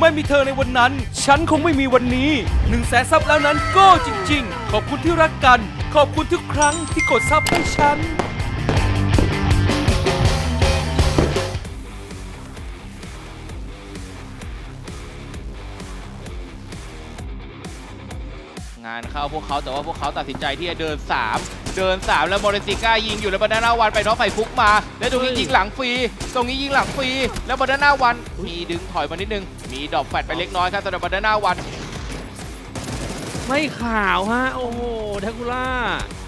ไม่มีเธอในวันนั้น ฉันคงไม่มีวันนี้หนึ่งแสนซับแล้วนั้นก็จริง ๆ ขอบคุณที่รักกัน ขอบคุณทุกครั้งที่กดซับให้ฉัน งานเข้าพวกเขาแต่ว่าพวกเขาตัดสินใจที่จะเดิน3 เดิน 3 แล้วโมเรซิก้ายิงอยู่แล้วบานาน่าวันไปน็อกไฟฟุกมา แล้วตรงนี้ยิงหลังฟรีตรงนี้ยิงหลังฟรีแล้วบานาน่าวันมีดึงถอยมานิดนึง มีดรอปแฟดไปเล็กน้อยครับสำหรับบานาน่าวันไม่ข่าวฮะโอ้โหแทคูล่า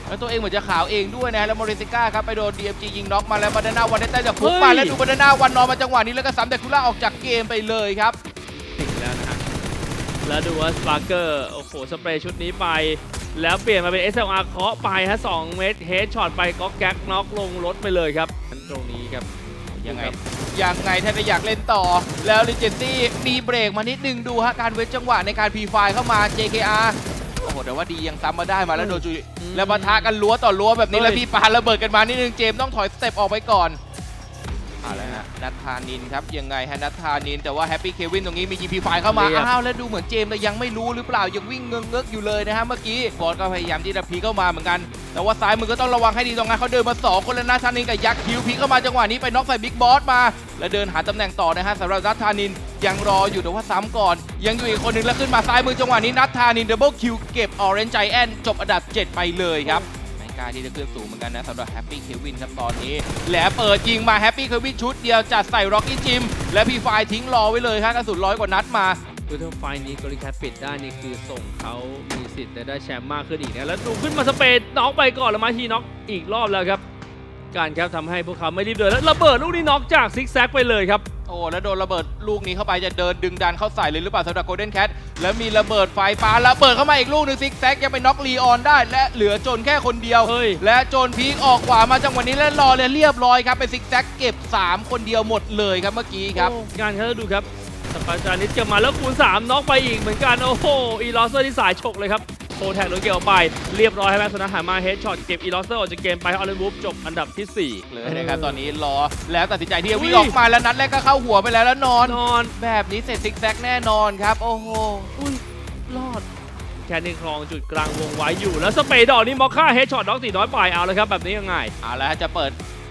แล้วตัวเองเหมือนจะขาวเองด้วยนะแล้วโมเรซิก้าครับไปโดน DMG ยิงน็อกมาแล้วบานาน่าวันได้แต้มจากฟุกมาเฮ้ยแล้วดูบานาน่าวันนอนมาจังหวะนี้แล้วก็ซ้ำแต่คุล่าออกจากเกมไปเลยครับถึงแล้วนะฮะแล้วดูว่าสปาร์เกอร์โอ้โหสเปรย์ชุดนี้ไป แล้วเปลี่ยนมาเป็น SLR เคาะไปฮะ2เมตรเฮดช็อตไปก็แก๊กน็อกลงรถไปเลยครับ ตรงนี้ครับ ยังไงครับยังไงถ้าจะอยากเล่นต่อ แล้วลิเจนซี่มีเบรกมานิดนึงดูฮะ การเว้นจังหวะในการพีไฟเข้ามา JKR โอ้โหแต่ว่าดียังซ้ำมาได้มาแล้วโดนจุยอืมแล้วปะทะกันรั้วต่อรั้วแบบนี้เฮ้ยแล้วพี่ปาระเบิดกันมานิดนึงเจมส์ต้องถอยสเต็ปออกไปก่อน เอาละฮะนัทธานินครับยังไงฮะนัทธานิน แต่ว่าแฮปปี้เควินตรงนี้มี GP ไฟเข้ามา เรียบ อ้าว แล้วดูเหมือนเจมส์เลยยังไม่รู้หรือเปล่ายังวิ่งเงื้อกๆอยู่เลยนะฮะเมื่อกี้บอสก็พยายามที่จะพีเข้ามาเหมือนกัน แต่ว่าซ้ายมือก็ต้องระวังให้ดีตรงนั้นเขาเดินมาสองคนแล้วนัทธานินกับยักษ์คิวพีเข้ามาจังหวะนี้ไปน็อกใส่บิ๊กบอสมา แล้วเดินหาตำแหน่งต่อนะฮะสำหรับนัทธานินยังรออยู่แต่ว่าซ้ำก่อน ยังอยู่อีกคนหนึ่งแล้วขึ้นมาซ้ายมือจังหวะนี้นัทธานินดับเบิลคิวเก็บออเรนจ์ไจแอนจบอันดับ7ไปเลยครับไม่ กล้าที่จะขึ้นสูงเหมือนกันนะสำหรับแฮปปี้เควินครับตอนนี้ และเปิดยิงมาแฮปปี้เควินชุดเดียวจัดใส่ร็อกกี้จิม และพีไฟทิ้งรอไว้เลยครับกระสุนร้อยกว่านัดมาคือถ้าไฟนี้กริแคทปิดได้นี่คือส่งเขามีสิทธิ์จะได้แชมป์มากขึ้นอีกนะแล้วดูขึ้นมาสเปนน็อกไปก่อนแล้วมาทีน็อกอีกรอบแล้วครับ การครับทำให้พวกเขาไม่รีบเดินแล้วระเบิดลูกนี้น็อกจากซิกแซกไปเลยครับ โอ้แล้วโดนระเบิดลูกนี้เข้าไปจะเดินดึงดันเข้าใส่เลยหรือเปล่าสำหรับโกลเด้นแคทแล้วมีระเบิดไฟฟ้าระเบิดเข้ามาอีกลูกหนึ่งซิกแซกยังไปน็อกลีออนได้ และเหลือโจนแค่คนเดียว เฮ้ย และโจนพีคออกขวามาจังหวะนี้และรอเลยเรียบร้อยครับเป็นซิกแซกเก็บ 3 คนเดียวหมดเลยครับเมื่อกี้ครับ โอ้งานครับดูครับสปาจานิดจะมาแล้วคูณ3น็อกไปอีกเหมือนกันโอ้โหอีลอสเซอร์ที่สายฉกเลยครับ โคแท็กโดนเกี่ยวไป เรียบร้อยให้แมสโซนาหันมาเฮดช็อตเก็บอีลอสเซอร์ออกจากเกมไปออเลนวูฟจบอันดับที่ 4 เลยนะครับตอนนี้รอแล้วตัดสินใจที่จะวิ่งอุ้ยออกมาแล้วนัดแรกก็เข้าหัวไปแล้วแล้วนอนนอน แบบนี้เสร็จซิกแซกแน่นอนครับ โอ้โหอุ้ยรอดแค่นี้ครองจุดกลางวงไว้อยู่ แล้วสเปย์ดอกนี่มอคค่าเฮดช็อตน็อกตีน้อยไปเอาเลยครับแบบนี้ยังไงเอาละฮะจะเปิด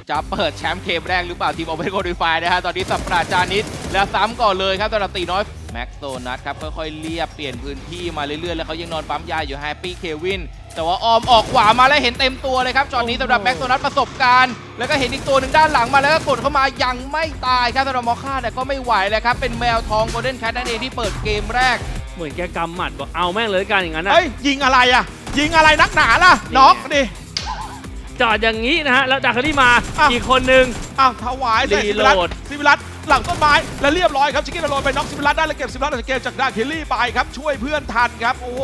จะเปิดแชมป์เกมแรกหรือเปล่าทีมโอเปนโคดิฟายนะฮะตอนนี้สับปราจานิด แล้วซ้ำก่อนเลยครับสำหรับตีน้อยแม็กโซนัทครับค่อยๆเลียบเปลี่ยนพื้นที่มาเรื่อยๆ แล้วเขายังนอนปั๊มยาอยู่แฮปปี้เควินแต่ว่าออมออกขวามาแล้วเห็นเต็มตัวเลยครับจอดนี้โอ้โหสำหรับแม็กโซนัทประสบการณ์ แล้วก็เห็นอีกตัวหนึ่งด้านหลังมาแล้วก็กดเข้ามายังไม่ตายครับสำหรับมอค่าเนี่ยก็ไม่ไหวแล้วครับเป็นแมวทองโกลเด้นแคทนั่นเองที่เปิดเกมแรกเหมือนแกกำหมัดบอกเอาแม่งเลยละกันอย่างนั้นนะเฮ้ยยิงอะไรอะ ยิงอะไรนักหนาล่ะนี่น็อกดิจอดอย่างนี้นะฮะแล้วดาคารี่มาอ้าวอีกคนนึงอ้าวถวายเสร็จรีซิโหลมิลัสดซิมิลัส หลังต้นไม้ และเรียบร้อยครับชิคกี้พายโดนไปน็อกซิมิลัสได้แล้วเก็บซิมิลัสออกจากเกมจากดาเคลลี่ไปครับ ช่วยเพื่อนทันครับ โอ้โห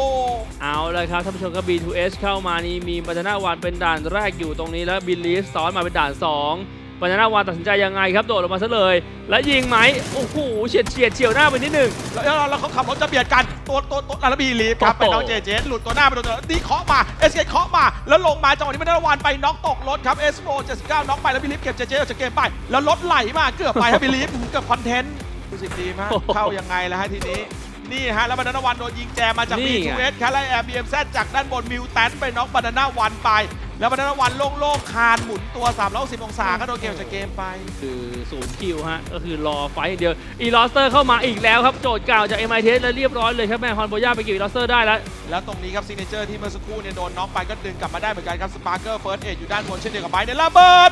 เอาเลยครับท่านผู้ชมครับ B2S เข้ามานี่มีบัตนาวันเป็นด่านแรกอยู่ตรงนี้แล้วบิลลีสซ้อนมาเป็นด่าน 2 บานาน่าวันตัดสินใจยังไงครับโดดลงมาซะเลย แล้วยิงไหมโอ้โหเฉียดเฉียดเฉียวหน้าไปนิดหนึ่งแล้วแล้วแล้วเขาขับรถจะเบียดกันตัวตัวตัวแล้วบีลีฟครับโอ้โหเป็นน้องเจเจหลุดตัวหน้าไปโดนตัวดีเคาะมาเอสเเคาะมาแล้วลงมาจังหวะนี้ไม่ได้รางวัลไปน็อกตกรถครับเอสโฟ79น็อกไปแล้วบีลีฟเก็บเจเจออกจากเกมไปแล้วรถไหลมาเกือบไปครับบีลีฟเกือบคอนเทนต์รู้สึกดีมากโอ้โหเข้ายังไงแล้วฮะทีนี้นี่ฮะแล้วบานาน่าวันโดนยิงแจมมาจากนี่ไง B2S ครับไล่แอร์บีเอ็มแซจากด้านบนมิวแตนไปน็อกบานาน่าวันไป แล้วบานาน่าวันโล่งๆคานหมุนตัว360องศาก็โดนเกมออกจากเกมไป คือศูนย์คิวฮะ ก็คือรอไฟต์อย่างเดียว อีลอสเตอร์เข้ามาอีกแล้วครับ โจทย์เก่าจาก MIT แล้วเรียบร้อยเลยครับ แม่ฮอนโบย่าไปเกี่ยวอีลอสเตอร์ได้แล้ว แล้วตรงนี้ครับซิกเนเจอร์ที่เมื่อสักครู่เนี่ยโดนน็อกไปก็ดึงกลับมาได้เหมือนกันครับสปาร์เกอร์เฟิร์สเออยู่ด้านบนเช่นเดียวกับไบเนี่ยระเบิด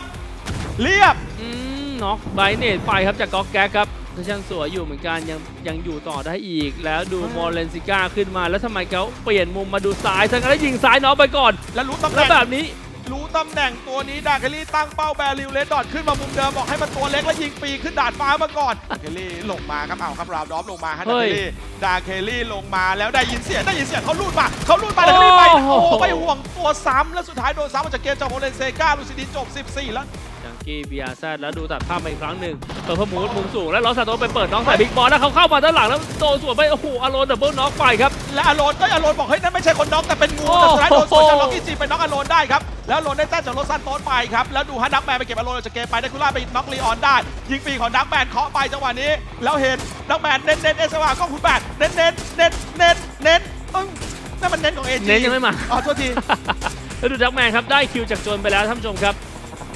เรียบอืมน็อกไบเนตไปครับจากก๊อกแก๊กครับ ทชันสวยอยู่เหมือนกันยังยังอยู่ต่อได้อีก แล้วดูมอร์เลนซิก้าขึ้นมา แล้วทำไมเขาเปลี่ยนมุมมาดูซ้ายทั้งนั้นแล้วยิงซ้ายน็อกไปก่อน แล้วรู้ตำแหแล้วน่งแบบนี้ รู้ตำแหน่งตัวนี้ดาเคลลี่ตั้งเป้าแบริวเลดดอทขึ้นมามุมเดิมบอกให้มันตัวเล็กแล้วยิงปีขึ้นดาดฟ้ามาก่อนดาเคลลี่ลงมาครับเอาครับราวดอฟลงมาฮะเฮ้ดาเคยลลี่ดาเคลลี่ลงมาแล้วได้ยินเสียงได้ยินเสียงเขาลูดมาเขาลูดมาดาเคลลี่ไปโอ้โหโอ้ไม่ห่วงตัวซ้ำแล้วสุดท้ายโดนซ้ำมาจากเกมจากโมเลนเซกาลูซิดินจบ 14 แล้วยัง กี้บีอาร์แซแล้วดูตัดภาพมาอีกครั้งหนึ่งเปิดพมูดมุมสูงแล้วลอสซานโตสไปเปิดน้องใส่บิ๊กบอลแล้วเขาเข้ามาด้านหลังแล้วโดนสวนไปโอ้โหอารอนดับเบิลน็อกไปครับ และอโลนก็อโลนบอกเฮ้ยนั่นไม่ใช่คนน็อกแต่เป็นงูโอ้แต่โหสุดท้ายโดนสวนจากล็อกกี้ซีไปน็อกอโลนได้ครับแล้วอโลนได้แต้มจากโรซันโตสไปครับแล้วดูฮะดักแมนไปเก็บอโลนออกจากเกมไปได้คุล่าไปน็อกลีออนได้ยิงฟรีของดักแมนเคาะไปจังหวะนี้ แล้วเห็นดักแมนเน้นเน้นเอสวาก็คุณแปดเน้นเน้นเน้นเน้นเน้นเอ้ยนั่นมันเน้นของเอจีเน้นยังไม่มาอ๋อโทษทีแล้วดูดักแมนครับได้คิวจากโจนไปแล้วท่านผู้ชมครับ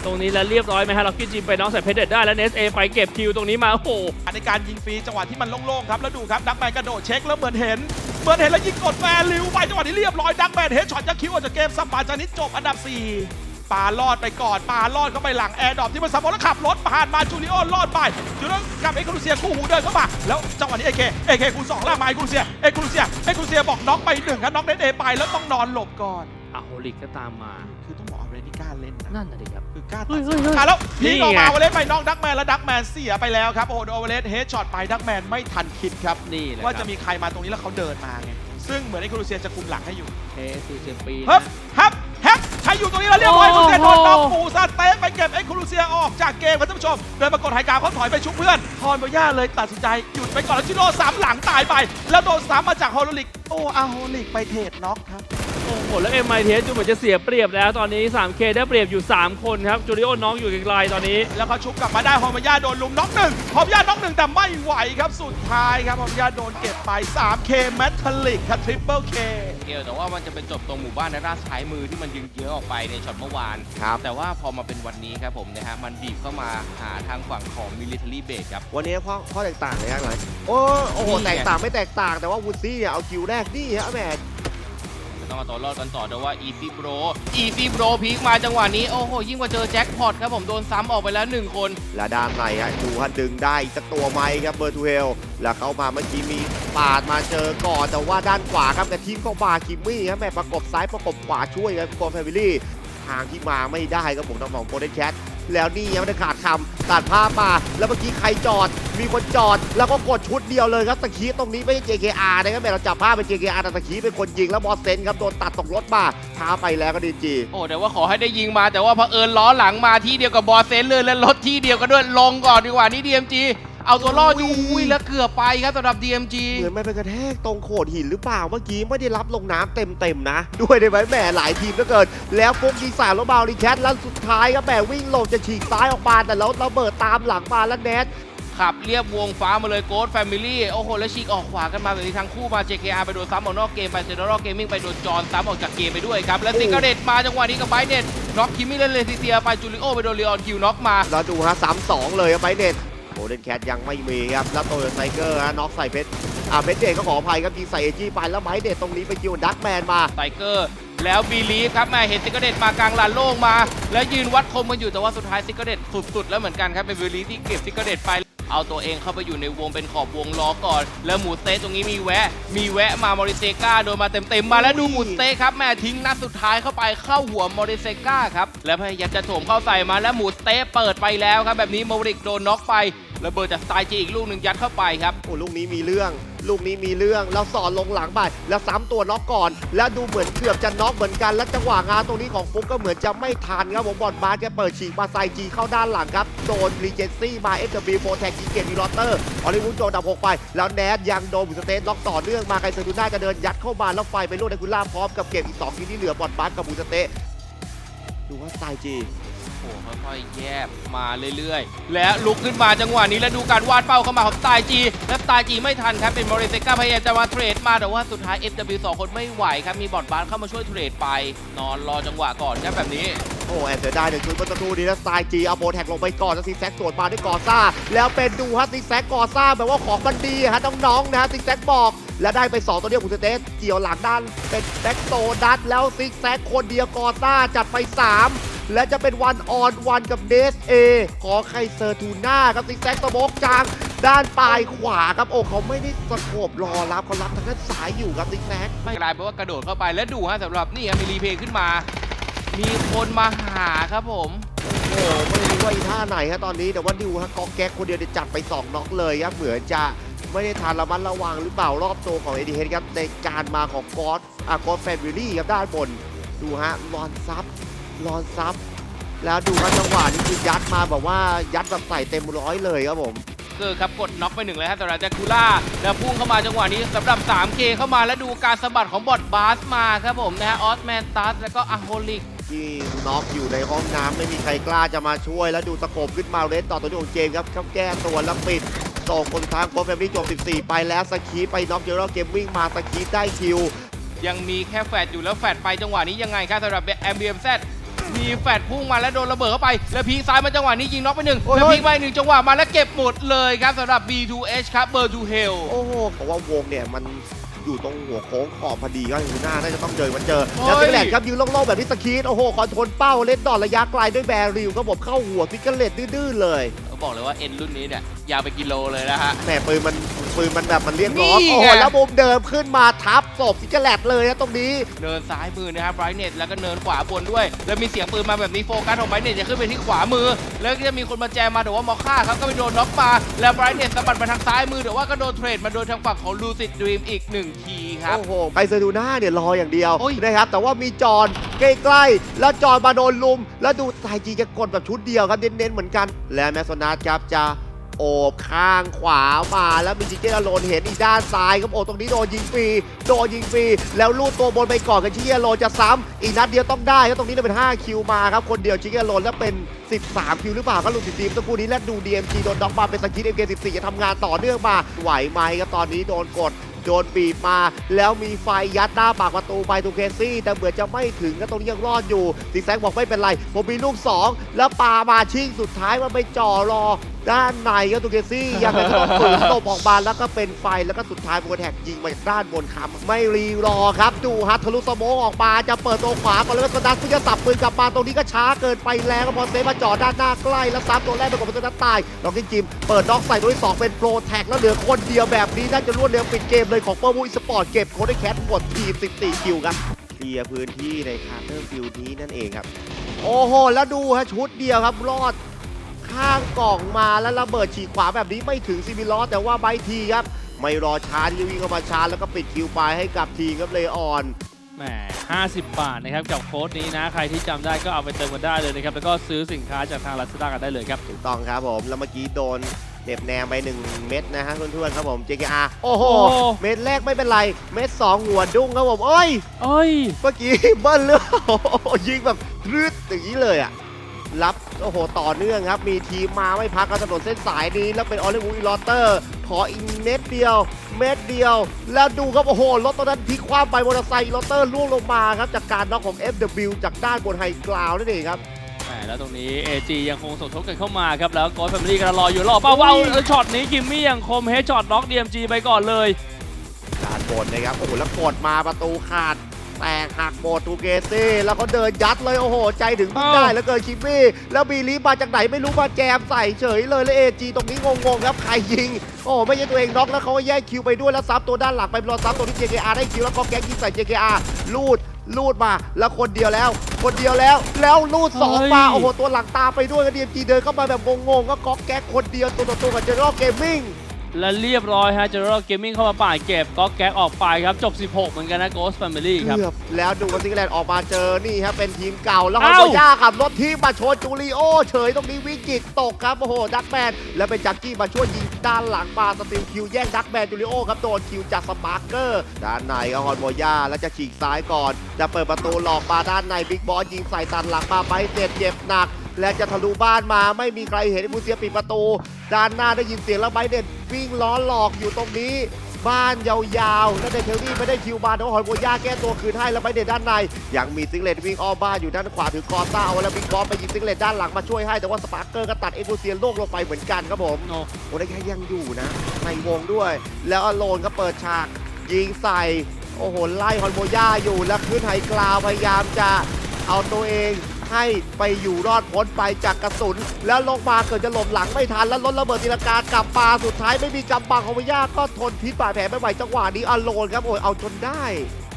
ตรงนี้แล้วเรียบร้อยไหมฮะล็อกกี้จิมไปน้องใส่เพชรเด็ดได้แล้วเนสเอไปเก็บคิวตรงนี้มาโอ้โหในการยิงฟรีจังหวะที่มันโล่งๆครับแล้วดูครับดักแมนกระโดดเช็คแล้วเหมือนเห็นเหมือนเห็นแล้วยิงกดแฟนลิวไปจังหวะนี้เรียบร้อยดักแมนเฮดช็อตยักคิวออกจากเกมซัมบาจานิดจบอันดับ 4ปาลอดไปก่อนปาลอดเข้าไปหลังแอร์ดรอปที่มันซับบอลแล้วขับรถผ่านมาจูริโอลอดไปจูริโอกับเอ็กซ์ครูเซียคู่หูเดินเข้ามาแล้วจังหวะนี้เอเคเอเคคูณสองล่ากมาเอ็กซ์ครูเซียเอ็กซ์ครูเซียเอ็กซ์ครูเซียบอกน็อกไปหนึ่งครับน็อกเดนเอไปแล้วต้องนอนหลบก่อนอะโฮลิกก็ตามมาคือต้องบอกเอาเรนนี่ กล้าเล่นนะนั่นน่ะดิครับ คือกล้าเฮ้ตัดยเฮ้ยเฮ้ยอะแล้วพีกออกมานี่ไง โอเวเลสไปน้องดักแมนแล้วดักแมนเสียไปแล้วครับโอ้โหโอเวเลสเฮดช็อตไปดักแมนไม่ทันคิดครับ นี่แหละว่าคจะรับมีใครมาตรงนี้แล้วเขาเดินมาไงซึ่งเหมือนไอ้ครูเซียจะคุมหลังให้อยู่เคสูเซปีเฮ้ยนะฮับแฮปใครอยู่ตรงนี้แล้วเรียบร้อยโอ้คุณโหเซนโดนน็อกปูซาเต้ไปเก็บไอ้ครูเซียออกจากเกมครับท่านผู้ชม เดินมากดไฮกราวเขาถอยไปชุบเพื่อน ฮอนโบย่าเลยตัดสินใจ หยุดไปก่อนแล้วจิโร่สามหลังตายไป แล้วโดนสามมาจากฮอลโลลิก โอ้อาโฮลิกไปเทรดน็อกครับ โอ้โหแล้ว MITS ดูเหมือนจะเสียเปรียบแล้วตอนนี้ 3K ได้เปรียบอยู่ 3 คนครับจูริโอน้องอยู่ไกลๆตอนนี้ แล้วเขาชุบกลับมาได้ฮอมายาโดนลุมน็อกหนึ่งฮอมายาน็อกหนึ่งแต่ไม่ไหวครับสุดท้ายครับฮอมายาโดนเก็บไป 3K แมทลิกครับทริปเปิลเคเกลแต่ว่ามันจะเป็นจบตรงหมู่บ้านในด้านซ้ายมือที่มันยิงเยอะออกไปในช็อตเมื่อวานครับแต่ว่าพอมาเป็นวันนี้ครับผมนะฮะมันบีบเข้ามาหาทางฝั่งของ military base ครับ วันนี้ข้อข้อแตกต่างเลยครับไหนโอ้โอ้โหนี่ไงแตกต่างไม่แตกต่างแต่ว่าวูดซี่เนี่ยเอาคิวแรกนี่ฮะแหมจะ ต้องเอาตัวรอดกันต่อแต่ว่า easy bro easy bro พีคมาจังหวะนี้ โอ้โห ยิ่งกว่าเจอแจ็คพอตครับผมโดนซ้ำออกไปแล้วหนึ่งคน และด้านในฮะดูฮะดึงได้อีกสักตัวไหมครับเบอร์ทูเฮลแล้วเข้ามาเมื่อกี้มีปาดมาเจอก่อนแต่ว่าด้านขวาครับแต่ทีมเข้ามาคิมมี่ครับแม่ประกบซ้ายประกบขวาช่วยครับกอนแฟมิลี่ทางที่มาไม่ได้ครับผมทางฝั่งโกลเด้นแคท แล้วนี่ยังไม่ได้ขาดคำตัดภาพมา แล้วเมื่อกี้ใครจอด มีคนจอด แล้วก็กดชุดเดียวเลยครับตะคีตรงนี้ไม่ใช่ JKR นะครับแม่เราจับภาพเป็น JKR แต่ตะคีเป็นคนยิงแล้วบอสเซนครับโดนตัดตกรถมาท้าไปแล้วก็ดีจีโอ้แต่ว่าขอให้ได้ยิงมาแต่ว่าเผอิญล้อหลังมาที่เดียวกับบอสเซนเลยและรถที่เดียวกันด้วยลงก่อนดีกว่านี่ DMG เอาตัวรอดอยู่อุ้ยแล้วเกือบไปครับสำหรับ DMG เหมือนมันไปกระแทกตรงโขดหินหรือเปล่าเมื่อกี้ไม่ได้รับลงน้ำเต็มๆนะ ด้วยได้ไหมแหมหลายทีมเหลือเกิน แล้วฟุกยิงสามแล้วบาวลีแคทแล้วสุดท้ายครับแหมวิ่งหลบจะฉีกซ้ายออกมาแต่แล้วระเบิดตามหลังมาแล้วแนท ขับเรียบวงฟ้ามาเลยโกดแฟมิลี่โอ้โห แล้วฉีกออกขวากันมาแบบนี้ทั้งคู่มา JKR ไปโดนซ้ำออกนอกเกมไปเซนทรัลเกมมิ่งไปโดนจอห์นซ้ำออกจากเกมไปด้วยครับ แล้วซิกเกอร์เดตมาจังหวะนี้กับไบเน็ตน็อกคิมมี่เลนเลซิเซียไปจูริโอไปโดนเลออนคิวน็อกมาเราดูฮะสามสองเลยครับไปเน็ต โกลเด้นแคทยังไม่มีครับ แล้วโตโยไซเกอร์ฮะน็อกใส่เพชรอ่าเพชรเดชก็ขออภัยครับยิงใส่เอจีไปแล้วไม้เด็ดตรงนี้ไปคิวดักแมนมาไทเกอร์ แล้วบีลีฟครับแม่เห็นซิกเกอร์เดตมากลางลานโล่งมา แล้วยืนวัดคมกันอยู่แต่ว่าสุดท้ายซิกเกอร์เดตสุดๆแล้วเหมือนกันครับเป็นบีลีฟที่เก็บซิกเกอร์เดตไป เอาตัวเองเข้าไปอยู่ในวงเป็นขอบวงล้อก่อน แล้วหมูสเต๊ะตรงนี้มีแวะ มีแวะมามอริเซกาโดนมาเต็มๆมาแล้วดูหมูสเต๊ะครับแม่ทิ้งนัดสุดท้ายเข้าไปเข้าหัวมอริเซกาครับแล้วพยายามจะโถมเข้าใส่มาแล้วหมูสเต๊ะเปิดไปแล้วครับแบบนี้โมริกโดนน็อกไป ระเบิดจากสไตล์จีอีกลูกหนึ่งยัดเข้าไปครับ โอ้ลูกนี้มีเรื่อง ลูกนี้มีเรื่องแล้วสอนลงหลังไปแล้วซ้ำตัวน็อกก่อน แล้วดูเหมือนเกือบจะน็อกเหมือนกัน แล้วจังหวะงานตรงนี้ของฟุกก็เหมือนจะไม่ทันครับผมบอลบาสแกเปิดฉีกมาไซจีเข้าด้านหลังครับโดนรีเจนซี่มา FW โฟแท็กกีเกตมีลอตเตอร์ออลิวูดโจดับหกไป แล้วแนทยังโดนบุสเตนล็อกต่อเนื่องมาไคเซอร์ดูน่าจะเดินยัดเข้ามาแล้วไฟไปลูกในกุล่าพร้อมกับเก็บอีกสองทีที่เหลือบอลบาสกับบุสเตะดูว่าไซจี โอ้โหค่อยๆแยบมาเรื่อยๆ และลุกขึ้นมาจังหวะนี้แล้วดูการวาดเป้าเข้ามาของตล์จีและตล์จีไม่ทันครับเป็นมอริเซกาพยายามจะมาเทรดมาแต่ว่าสุดท้าย FW สองคนไม่ไหวครับมีบอดบาสเข้ามาช่วยเทรดไป นอนรอจังหวะก่อนครับแบบนี้โอ้แอบเสียดายหนึ่งชุดเมื่อสักครู่นี้แล้วสไตล์จีเอาโบแท็กลงไปก่อนแล้วซิกแซกสวนมาด้วยกอซ่า แล้วเป็นดูฮะซิกแซกกอซ่าแบบว่าของมันดีฮะน้องๆนะฮะซิกแซกบอก แล้วได้ไป 2 ตัวเดียวคุณเตสเกี่ยวหลังด้านเป็นแบ็กโตดัตแล้วซิกแซกคนเดียวกอซ่าจัดไป 3 และจะเป็นวันออนวันกับเดสเอขอไคเซอร์ทูน่าครับซิกแซกตะโบกจางด้านปลายขวาครับโอ้เขาไม่ได้สะโขบรอรับเขารับทางด้านซ้ายอยู่ครับซิกแซกไม่กลายเป็นว่ากระโดดเข้าไปแล้วดูฮะสำหรับนี่ครับมีรีเพย์ขึ้นมา มีคนมาหาครับผมโอ้โหไม่รู้ว่าอีท่าไหนฮะตอนนี้แต่ว่าดิวฮะกองแก๊กคนเดียวเนี่ยจัดไป2น็อกเลยครับเหมือนจะไม่ได้ทันระมัดระวังหรือเปล่ารอบตัวของเอดีเฮดครับในการมาของกอสอะกอสแฟมิลี่ครับด้านบน ดูฮะลอนซับ ลอนซับแล้วดูครับจังหวะนี้คือยัดมาแบบว่ายัดแบบใส่เต็มร้อยเลยครับผมเกอร์ครับกดน็อกไปหนึ่งเลยฮะสำหรับแจ็คคูล่าแล้วพุ่งเข้ามาจังหวะนี้สำหรับ 3K เข้ามาแล้วดูการสะบัดของบอดบาสมาครับผมนะฮะออสแมนตัสแล้วก็อะโฮลิกที่น็อกอยู่ในห้องน้ำไม่มีใครกล้าจะมาช่วย แล้วดูตะโขบขึ้นมาเรนต่อตัวนี้ของเจมส์ครับเขาแก้ตัวแล้วปิดส่งคนทางโค้ชแฟมลี่จบ 14 ไปแล้วสกีไปน็อกเจอร์เกมวิ่งมาสกีได้คิว ยังมีแค่แฟดอยู่แล้วแฟดไปจังหวะนี้ยังไงครับสำหรับแอมบีเอ็มแซ มีแฟดพุ่งมาแล้วโดนระเบิดเข้าไป แล้วพีคซ้ายมาจังหวะนี้ยิงน็อกไปหนึ่งโอ้ย แล้วพีคไปหนึ่งจังหวะมาแล้วเก็บหมดเลยครับสำหรับ B2H ครับเบอร์ทูเฮล โอ้โหเพราะว่าวงเนี่ยมันอยู่ตรงหัวโค้งขอบพอดีก็คือหน้าน่าจะต้องเจอมันเจอ แล้วซิกแลตครับยืนโล่งๆแบบนี้สกีดโอ้โหคอนโทรลเป้าเล่นดอดระยะไกลด้วยแบริวก็ผมเข้าหัวพิกเกเลตดื้อๆเลย บอกเลยว่าเอ็นรุ่นนี้เนี่ยยาวไปกิโลเลยนะฮะ แหมปืนมัน ปืนมันแบบมันเรียกร้องนี่ไงโอ้โหแล้วมุมเดิมขึ้นมาทับศพพิกเกเลตเลยนะตรงนี้ เนินซ้ายมือนะครับไบรเนตแล้วก็เนินขวาบนด้วย แล้วมีเสียงปืนมาแบบนี้โฟกัสของไบรเนตจะขึ้นไปที่ขวามือ แล้วก็จะมีคนมาแจมมาแต่ว่ามอคค่าครับก็ไปโดนน็อกมาแล้วไบรเนตสะบัดมาทางซ้ายมือแต่ว่าก็โดนเทรดมาโดนทางฝั่งของลูซิดดรีมอีกหนึ่งทีครับ โอ้โหไปเซดูน่าเนี่ยรออย่างเดียวโอ้ย นะครับ แต่ว่ามีจอนใกล้ๆ แล้วจอนมาโดนลุม แล้วดูไทจีจะกดแบบชุดเดียวครับ เน้นๆ เหมือนกัน และแมสโซนัสครับจะ โอบข้างขวามาแล้วมีจิเกอโลนเห็นอีกด้านซ้ายครับโอ้ตรงนี้โดนยิงฟรีโดนยิงฟรีแล้วลูดตัวบนไปก่อนกับจิเกอโลนจะซ้ำอีกนัดเดียวต้องได้ครับตรงนี้เนี่ยเป็น 5 คิวมาครับคนเดียวจิเกอโลนแล้วเป็น 13 คิวหรือเปล่าก็ลูดติดทีมตะกู้นี้และดู DMG โดนด็อกมาเป็นสกิท MK14 จะทำงานต่อเนื่องมาไหวไหมครับตอนนี้โดนกดโดนบีบมาแล้วมีไฟยัดหน้าปากประตูไปทูเคซี่ แต่เหมือนจะไม่ถึงก็ตรงนี้ยังรอดอยู่ซิแซกบอกไม่เป็นไร ผมมีลูก 2 แล้วปามาชิงสุดท้ายมันไปจ่อรอ ด้านในครับทูเคซี่ยังไงก็ต้องฝืนตบออกมาแล้วก็เป็นไฟแล้วก็สุดท้ายโบแท็กยิงมาจากด้านบนคำไม่รีรอครับดูฮัททะลุสโมองออกมาจะเปิดตัวขวาก่อนแล้วก็ดันซึ่งจะสับปืนกลับมาตรงนี้ก็ช้าเกินไปแล้วก็พอเซฟมาจ่อด้านหน้าใกล้แล้วซ้ำตัวแรกไปก่อนเป็นตัวนัดตายน้องกินจิมเปิดน็อกใส่ตัวที่สองเป็นโปรแท็กแล้วเหลือคนเดียวแบบนี้น่าจะรวดเร็วปิดเกมเลยของเปอร์มูอีสปอร์ตเก็บโค้ดได้แคทหมดทีม14คิวครับเคลียร์พื้นที่ในคาร์เตอร์ฟิลด์นี้นั่นเองครับโอ้โหแล้วดูฮะชุดเดียวครับรอด ข้างกล่องมาแล้วระเบิดฉีกขวาแบบนี้ไม่ถึงซิมิลอสแต่ว่าไบทีครับ ไม่รอช้าที่จะวิ่งเข้ามาชาร์จแล้วก็ปิดคิวไปให้กับทีมครับเลออนแหม50 บาทนะครับกับโค้ดนี้นะ ใครที่จำได้ก็เอาไปเติมกันได้เลยนะครับ แล้วก็ซื้อสินค้าจากทาง Lazada กันได้เลยครับ ถูกต้องครับผม แล้วเมื่อกี้โดนเหน็บแนมไป 1 เม็ดนะฮะเพื่อนๆครับผม JKR โอ้โห โอ้ เม็ดแรกไม่เป็นไร เม็ด 2 หัวดุ้งครับผมเอ้ย เอ้ย เมื่อกี้เบิ้ลเลยโอ้โหยิงแบบรืดอย่างนี้เลยอะ รับโอ้โหต่อเนื่องครับ มีทีมมาไม่พักกระถนนเส้นสายนี้แล้วเป็นออลิวูอีลอเตอร์ ขออีกเม็ดเดียว เม็ดเดียว แล้วดูครับ โอ้โห รถตอนนั้นพลิกคว้าไปมอเตอร์ไซค์อีลอเตอร์ล่วงลงมาครับ จากการน็อกของ FW จากด้านบนไฮกราวนั่นเองครับแหมแล้วตรงนี้ AG ยังคงสมทบกันเข้ามาครับ แล้วโกดแฟมิลี่กำลังรออยู่รอเป้าว่าวแล้วช็อตนี้กิมมี่ยังคมเฮดช็อตน็อก DMG ไปก่อนเลยด้านบนนะครับโอ้โหแล้วกดมาประตูขาด แตกหักหมดทูเกซี่แล้วก็เดินยัดเลย โอ้โห ใจถึงพึ่งได้เอ้าแล้วเกินคิมมี่ แล้วบีลีฟมาจากไหนไม่รู้มาแจมใส่เฉยเลย แล้วเอจีตรงนี้งงๆครับ ใครยิง โอ้โหไม่ใช่ตัวเองน็อกแล้วเขาก็แย่งคิวไปด้วย แล้วซับตัวด้านหลังไปรอซับตัวที่ JKR ได้คิวแล้วก็แก๊งยิงใส่ JKR ลูดลูดมาแล้วคนเดียวแล้ว คนเดียวแล้ว แล้วลูดสองเฮ้ยมาโอ้โหตัวหลังตามไปด้วยก็ดีจีเดินเข้ามาแบบงงๆก็ก๊อกแก๊กคนเดียวตัวต่อตัวกับเจอร์เกมมิ่ง และเรียบร้อยฮะ General Gaming เข้ามาป่าดเก็บก็แก๊กออกไปครับ จบ 16 เหมือนกันนะ Ghost Family ครับเกือบแล้วดูกันซิงแลนด์ออกมาเจอนี่ครับเป็นทีมเก่า แล้วเอ้าเขาย่าขับรถทีมมาชนจูริโอ เฉยตรงนี้วิกฤตตกครับ โอ้โห ดักแมน แล้วเป็นจักกี้มาช่วยยิงด้านหลังมาสติลคิวแย่งดักแมนจูริโอครับโดนคิวจากสปาร์เกอร์ด้านในก็ฮอนโมย่าแล้วจะฉีกซ้ายก่อน จะเปิดประตูหลอกมาด้านในบิ๊กบอสยิงใส่ตันหลังมาไปเจ็บเจ็บหนัก และจะทะลุบ้านมาไม่มีใครเห็นมูเซียปิดประตู ด้านหน้าได้ยินเสียงแล้วไบเดนวิ่งล้อหลอกอยู่ตรงนี้ บ้านยาวๆ แล้วเดนเทลลี่ไม่ได้คิวบาร์แต่ว่าหอยโบย่าแก้ตัวคืนให้แล้วไบเดนด้านใน ยังมีซิงเลตวิ่งอ้อมบ้านอยู่ด้านขวาถือกอต้าเอาแล้วบิ๊กบอสไปยิงซิงเลตด้านหลังมาช่วยให้แต่ว่าสปาร์เกอร์ก็ตัดเอ็กโกเซียนโลกลงไปเหมือนกันครับผมโอ้โอ้ได้แค่ยังอยู่นะ ในวงด้วย แล้วอโลนก็เปิดฉากยิงใส่โอ้โหไล่ฮอนโบย่าอยู่แล้วขึ้นไฮกราวพยายามจะเอาตัวเอง ให้ไปอยู่รอดพ้นไปจากกระสุน แล้วลงมาเกิดจะหลบหลังไม่ทันแล้วรถระเบิดตีลังกากลับปาสุดท้ายไม่มีกำบังของพย่าก็ทนพิษบาดแผลไม่ไหวจังหวะนี้อโลนครับโอ้ยเอาจนได้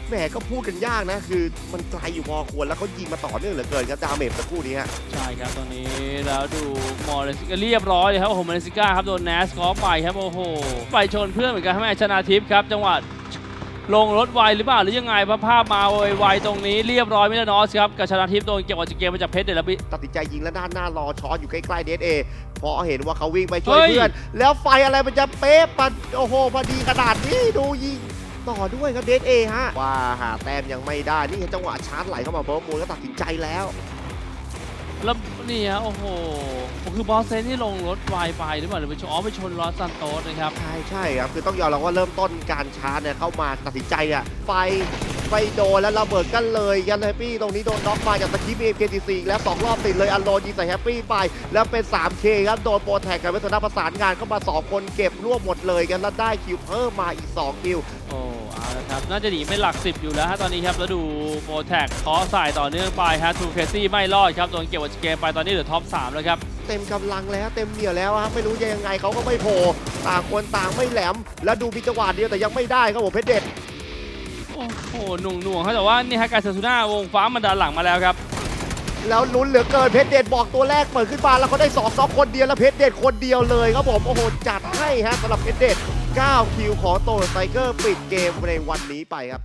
แหมก็พูดกันยากนะ คือมันไกลอยู่พอควรแล้วเขายิงมาต่อเนื่องเหลือเกินครับดาเมจสักครู่นี้ฮะใช่ครับตรงนี้แล้วดูมอร์เรซิกเรียบร้อยเลยครับโอ้โหมอร์เรซิก้าครับโดนแนสกอฟไปครับโอ้โหไปชนเพื่อนเหมือนกันแม่ชนาทิพย์ครับจังหวะ ลงรถไวหรือเปล่าหรือยังไงเพราะภาพมาไวๆตรงนี้เรียบร้อยไม่ได้นอสครับกับชนะทิพย์โดนเก็บออกจากเกมมาจากเพชรเดลบิตัดสินใจยิงแล้วด้านหน้ารอช้อนอยู่ใกล้ๆเดสเอเพราะเห็นว่าเขาวิ่งไปช่วยเฮ้ยเพื่อน แล้วไฟอะไรมันจะเป๊ะปันโอ้โหพอดีขนาดนี้ดูยิงต่อด้วยครับเดสเอฮะว่าหาแต้มยังไม่ได้นี่เห็นจังหวะชาร์จไหลเข้ามาเบิร์มูลก็ตัดสินใจแล้วแล้ว นี่ฮะโอ้โห คือบอสเซนที่ลงรถไวไปหรือเปล่าหรือไปชนอ๋อไปชนลอสซันโตสนะครับ ใช่ใช่ครับ คือต้องยอมรับว่าเริ่มต้นการชาร์จเนี่ยเข้ามาตัดสินใจอะไฟไฟโดนแล้วระเบิดกันเลยยันแฮปปี้ตรงนี้โดนน็อกมาจากสกิปเอ็มเคทีซีแล้วสองรอบติดเลยอันโดนยิงใส่แฮปปี้ไป แล้วเป็น 3K ครับโดนโปรแท็กกับเวสนาประสานงานเข้ามา 2 คนเก็บรวบหมดเลยกันแล้วได้คิวเพิ่มมาอีก 2 คิวโอ้ เอาละครับน่าจะหนีไม่หลัก 10 อยู่แล้วฮะตอนนี้ครับแล้วดูโปรแท็กเคาะสายต่อเนื่องไปฮะทูเคซี่ไม่รอดครับโดนเก็บออกจากเกมไปตอนนี้เหลือท็อป3แล้วครับเต็มกำลังแล้วเต็มเหนียวแล้วครับไม่รู้จะยังไงเขาก็ไม่โผล่ต่างคนต่างไม่แหลม แล้วดูมีจังหวะเดียวแต่ยังไม่ได้ครับผมเพชรเด็ดโอ้โหหน่วงหน่วงๆครับแต่ว่านี่ฮะการซาซูน่าวงฟ้ามันดันหลังมาแล้วครับแล้วลุ้นเหลือเกินเพชรเด็ดบอกตัวแรกเปิดขึ้นมาแล้วเขาได้สองซอฟคนเดียวแล้วเพชรเด็ดคนเดียวเลยครับผมโอ้โหจัดให้ฮะสำหรับเพชรเด็ด 9 คิวของโตไซเกอร์ปิดเกมในวันนี้ไปครับ